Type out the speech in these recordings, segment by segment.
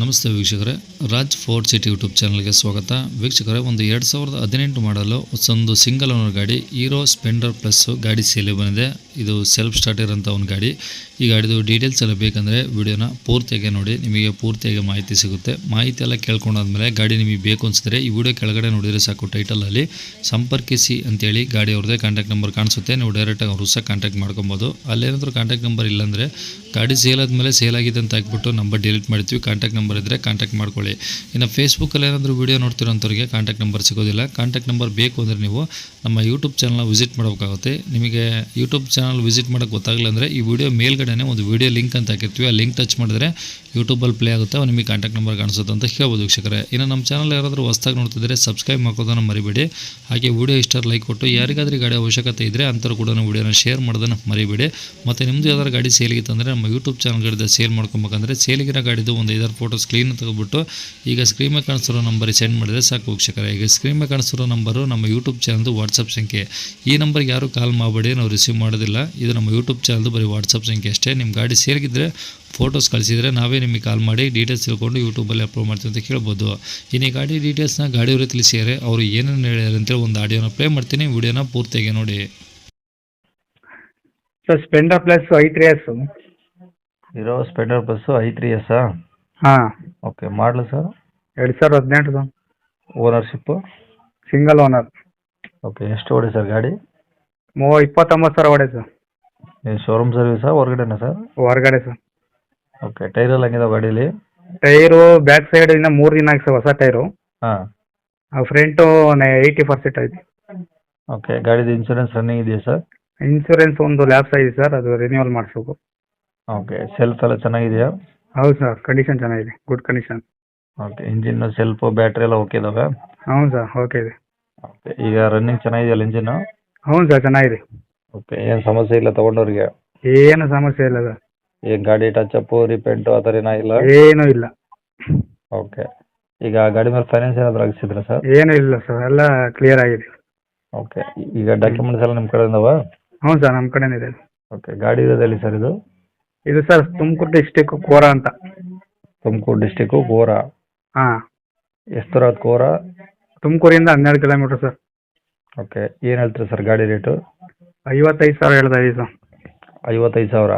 ನಮಸ್ತೆ ವೀಕ್ಷಕರೇ, Raj fort city YouTube ಚಾನಲ್ಗೆ ಸ್ವಾಗತ. ವೀಕ್ಷಕರೇ, ಒಂದು ಎರಡು ಸಾವಿರದ ಹದಿನೆಂಟು ಮಾಡಲು ಒಂದು ಸಿಂಗಲ್ ಓನರ್ ಗಾಡಿ, ಹೀರೋ ಸ್ಪೆಂಡರ್ ಪ್ಲಸ್ ಗಾಡಿ ಸೇಲಿ ಬಂದಿದೆ. ಇದು ಸೆಲ್ಫ್ ಸ್ಟಾರ್ಟ್ ಇರೋಂಥ ಒಂದು ಗಾಡಿ. ಈ ಗಾಡಿದು ಡೀಟೇಲ್ಸ್ ಎಲ್ಲ ಬೇಕಂದರೆ ವಿಡಿಯೋನ ಪೂರ್ತಿಯಾಗಿ ನೋಡಿ, ನಿಮಗೆ ಪೂರ್ತಿಯಾಗಿ ಮಾಹಿತಿ ಸಿಗುತ್ತೆ. ಮಾಹಿತಿ ಎಲ್ಲ ಕೇಳ್ಕೊಂಡಾದ್ಮೇಲೆ ಗಾಡಿ ನಿಮಗೆ ಬೇಕು ಅನಿಸಿದ್ರೆ ಈ ವಿಡಿಯೋ ಕೆಳಗಡೆ ನೋಡಿದರೆ ಸಾಕು ಟೈಟಲಲ್ಲಿ ಸಂಪರ್ಕಿಸಿ ಅಂತೇಳಿ ಗಾಡಿ ಅವ್ರದೇ ಕಾಂಟ್ಯಾಕ್ಟ್ ನಂಬರ್ ಕಾಣಿಸುತ್ತೆ. ನೀವು ಡೈರೆಕ್ಟಾಗಿ ಅವ್ರು ಸಹ ಕಾಂಟ್ಯಾಕ್ಟ್ ಮಾಡ್ಕೊಬೋದು. ಅಲ್ಲೇನಾದರೂ ಕಾಂಟ್ಯಾಕ್ಟ್ ನಂಬರ್ ಇಲ್ಲಾಂದರೆ ಗಾಡಿ ಸೇಲ್ ಆದಮೇಲೆ ಸೇಲ್ ಆಗಿದೆ ಅಂತ ಹಾಕ್ಬಿಟ್ಟು ನಂಬರ್ ಡಿಲೀಟ್ ಮಾಡ್ತೀವಿ. ಕಾಂಟ್ಯಾಕ್ಟ್ ಇದ್ದರೆ ಕಾಂಟ್ಯಾಕ್ಟ್ ಮಾಡ್ಕೊಳ್ಳಿ. ಇನ್ನು ಫೇಸ್ಬುಕ್ಕಲ್ಲಿ ಏನಾದರೂ ವೀಡಿಯೋ ನೋಡ್ತಿರೋಂಥವ್ರಿಗೆ ಕಾಂಟ್ಯಾಕ್ಟ್ ನಂಬರ್ ಸಿಗೋದಿಲ್ಲ. ಕಾಂಟ್ಯಾಕ್ಟ್ ನಂಬರ್ ಬೇಕು ಅಂದರೆ ನೀವು ನಮ್ಮ ಯೂಟ್ಯೂಬ್ ಚಾನಲ್ನ ವಿಸಿಟ್ ಮಾಡಬೇಕಾಗುತ್ತೆ. ನಿಮಗೆ ಯೂಟ್ಯೂಬ್ ಚಾನಲ್ ವಿಸಿಟ್ ಮಾಡೋಕ್ಕೆ ಗೊತ್ತಾಗಲಿಲ್ಲ ಅಂದರೆ ಈ ವಿಡಿಯೋ ಮೇಲ್ಗಡೆನೇ ಒಂದು ವೀಡಿಯೋ ಲಿಂಕ್ ಅಂತ ಹಾಕಿರ್ತೀವಿ. ಆ ಲಿಂಕ್ ಟಚ್ ಮಾಡಿದ್ರೆ ಯೂಟ್ಯೂಬಲ್ಲಿ ಪ್ಲೇ ಆಗುತ್ತೆ ಅವ್ರು ನಿಮಗೆ ಕಾಂಟ್ಯಾಕ್ಟ್ ನಂಬರ್ ಕಾಣಿಸುತ್ತೆ ಅಂತ ಹೇಳ್ಬೋದು ವೀಕ್ಷಕರೇ. ಇನ್ನು ನಮ್ಮ ಚಾನಲ್ ಯಾರಾದರೂ ಹೊಸ್ದಾಗಿ ನೋಡ್ತಿದ್ರೆ ಸಬ್ಸ್ಕ್ರೈಬ್ ಮಾಡ್ಕೋದನ್ನು ಮರಿಬೇಡಿ. ಹಾಗೆ ವಿಡಿಯೋ ಇಷ್ಟ ಲೈಕ್ ಕೊಟ್ಟು, ಯಾರಿಗಾದ್ರೂ ಗಾಡಿ ಅವಶ್ಯಕತೆ ಇದ್ದರೆ ಅಂಥವ್ರು ಕೂಡ ವೀಡಿಯೋನ ಶೇರ್ ಮಾಡೋದನ್ನು ಮರಿಬೇಡಿ. ಮತ್ತು ನಿಮ್ಮದು ಯಾವ್ದಾದ್ರು ಗಾಡಿ ಸೇಲಿಗಿತ್ತಂದರೆ ನಮ್ಮ ಯೂಟ್ಯೂಬ್ ಚಾನಲ್ಗಳಿಂದ ಸೇಲ್ ಮಾಡ್ಕೊಬೇಕಂದ್ರೆ ಸೇಲಿಗಿರೋ ಗಾಡಿದು ಒಂದು ಐದಾರು ಫೋಟೋಸ್ ಕ್ಲೀನ್ ತೆಗೆದುಬಿಟ್ಟು ಈಗ ಸ್ಕ್ರೀನ್ ಮೇಲೆ ಕಾಣಿಸ್ತಿರೋ ನಂಬರಿಗೆ ಸೆಂಡ್ ಮಾಡಿದರೆ ಸಾಕು ವೀಕ್ಷಕರ. ಈಗ ಸ್ಕ್ರೀನ್ ಮೇಲೆ ಕಾಣಿಸ್ತಿರೋ ನಂಬರು ನಮ್ಮ ಯೂಟ್ಯೂಬ್ ಚಾನಲ್ದು ವಾಟ್ಸಪ್ ಸಂಖ್ಯೆ. ಈ ನಂಬರ್ಗೆ ಯಾರು ಕಾಲ್ ಮಾಡಬೇಡಿ ನಾವು ರಿಸೀವ್ ಮಾಡೋದಿಲ್ಲ. ಇದು ನಮ್ಮ ಯೂಟ್ಯೂಬ್ ಚಾನಲ್ದು ಬರೀ ವಾಟ್ಸಪ್ ಸಂಖ್ಯೆ ಅಷ್ಟೇ. ನಿಮ್ಮ ಗಾಡಿ ಸೇರಿಗಿದ್ರೆ ಫೋಟೋಸ್ ಕಳಿಸಿದರೆ ನಾವೇ ನಿಮಗೆ ಕಾಲ್ ಮಾಡಿ ಡೀಟೇಲ್ಸ್ ತಿಳ್ಕೊಂಡು ಯೂಟ್ಯೂಬಲ್ಲಿ ಅಪ್ಲೋಡ್ ಮಾಡ್ತೀವಿ ಅಂತ ಕೇಳ್ಬೋದು. ಇನ್ನು ಈ ಗಾಡಿ ಡೀಟೇಲ್ಸ್ನ ಗಾಡಿಯವರು ತಿಳಿಸಿದರೆ ಅವರು ಏನೇನು ಹೇಳ್ಯಾರ ಅಂತೇಳಿ ಒಂದು ಆಡಿಯೋನ ಪ್ಲೇ ಮಾಡ್ತೀನಿ. ವಿಡಿಯೋನ ಪೂರ್ತಿಯಾಗಿ ನೋಡಿ. Sir Splendor plus I three S ಇರೋ ಸ್ಪೆಂಡರ್ ಪ್ಲಸ್ ಐ ತ್ರೀ ಎಸ್ಸಾ ಹಾಂ. ಓಕೆ ಮಾಡಲು ಸರ್? ಎರಡು ಸಾವಿರದ ಹದಿನೆಂಟು ಓನರ್ಶಿಪ್ಪು ಸಿಂಗಲ್ ಓನರ್ ಓಕೆ ಎಷ್ಟು ಓಡಿ ಸರ್ ಗಾಡಿ? ಮೂವ ಇಪ್ಪತ್ತೊಂಬತ್ತು ಸಾವಿರ ಹೊಡೆ ಸರ್. ಶೋರೂಮ್ ಸರ್ವಿಸಾ ಹೊರಗಡೆನಾ ಸರ್? ಹೊರಗಡೆ ಸರ್. ಓಕೆ ಟೈರ್ ಎಲ್ಲ ಹಂಗಿದೆ ಗಾಡೀಲಿ? ಟೈರು ಬ್ಯಾಕ್ ಸೈಡ್ ಇನ್ನು ಮೂರು ದಿನ ಆಗಿ ಸರ್ ಹೊಸ ಟೈರು. ಹಾಂ. ಫ್ರಂಟು ಏಯ್ಟಿ ಪರ್ಸೆಂಟ್ ಐತಿ. ಓಕೆ ಗಾಡಿದು ಇನ್ಶೂರೆನ್ಸ್ ರನ್ನಿಂಗ್ ಇದೆಯಾ ಸರ್? ಇನ್ಶೂರೆನ್ಸ್ ಒಂದು ಲ್ಯಾಬ್ಸ್ ಆಗಿದೆ ಸರ್ ಅದು ರಿನ್ಯೂವಲ್ ಮಾಡಿಸ್ಬೇಕು. ಓಕೆ ಸೆಲ್ಫ್ ಎಲ್ಲ ಚೆನ್ನಾಗಿದೆಯಾ? ಹೌದು ಸರ್ ಕಂಡೀಷನ್ ಚೆನ್ನಾಗಿದೆ good condition okay engine self battery ಎಲ್ಲ ಓಕೆ ಇದಾವೆ? ಹೌದು ಸರ್ ಓಕೆ ಇದೆ. ಓಕೆ ಈಗ ರನ್ನಿಂಗ್ ಚೆನ್ನಾಗಿದೆಯಲ್ಲ ಇಂಜಿನ್ ಹೌದು ಸರ್ ಚೆನ್ನಾಗಿದೆ. ಓಕೆ ಏನು ಸಮಸ್ಯೆ ಇಲ್ಲ ತಗೊಂಡವ್ರಿಗೆ? ಏನು ಸಮಸ್ಯೆ ಇಲ್ಲ ಸರ್. ಏನು ಗಾಡಿ ಅಪ್ ರಿಪೇಂಟು ಆ ಥರ ಇಲ್ಲ? ಏನೂ ಇಲ್ಲ. ಓಕೆ ಈಗ ಗಾಡಿ ಮೇಲೆ ಫೈನಾನ್ಸ್ ಏನಾದರೂ ಆಗಿಸಿದ್ರಾ ಸರ್? ಏನೂ ಇಲ್ಲ ಸರ್ ಎಲ್ಲ ಕ್ಲಿಯರ್ ಆಗಿದೆ. ಓಕೆ ಈಗ ಡಾಕ್ಯುಮೆಂಟ್ಸ್ ಎಲ್ಲ ನಿಮ್ಮ ಕಡೆ ಇದಾವ ಹ್ಞೂ ಸರ್ ನಮ್ಮ ಕಡೆನೇ ಇದೆ. ಓಕೆ ಗಾಡಿ ಇರೋದಲ್ಲಿ ಸರ್ ಇದು? ಇದು ಸರ್ ತುಮಕೂರು ಡಿಸ್ಟಿಕ್ ಕೋರ ಅಂತ. ತುಮಕೂರು ಡಿಸ್ಟಿಕ್ಕು ಕೋರ ಹಾಂ. ಎಷ್ಟು ದೂರ ಕೋರ ತುಮಕೂರಿಂದ ಹನ್ನೆರಡು ಕಿಲೋಮೀಟ್ರ್ ಸರ್ ಓಕೆ ಏನು ಹೇಳ್ತೀರಿ ಸರ್ ಗಾಡಿ ರೇಟು ಐವತ್ತೈದು ಸಾವಿರ ಹೇಳ್ತಾ ಇದೀವಿ ಸರ್ ಐವತ್ತೈದು ಸಾವಿರ?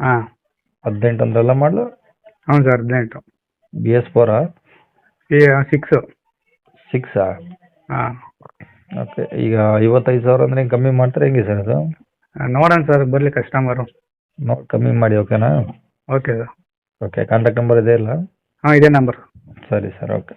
ಹಾಂ. ಹದಿನೆಂಟು ಅಂದ್ರೆಲ್ಲ ಮಾಡಲು ಹೌದು ಸರ್ ಹದಿನೆಂಟು. ಬಿ ಎಸ್ ಫೋರಾ ಏ ಸಿಕ್ಸು ಸಿಕ್ಸಾ ಹಾಂ. ಓಕೆ ಈಗ ಐವತ್ತೈದು ಸಾವಿರ ಅಂದರೆ ಕಮ್ಮಿ ಮಾಡ್ತಾರೆ ಹೆಂಗೆ ಸರ್ ಅದು? ನೋಡೋಣ ಸರ್ ಬರಲಿ ಕಸ್ಟಮರು ನೋಡಿ ಕಮ್ಮಿ ಮಾಡಿ ಓಕೆನಾ okay sir okay contact number ಇದೆ ಇಲ್ಲ? ಹಾಂ ಇದೇ ನಂಬರ್ ಸರಿ ಸರ್ ಓಕೆ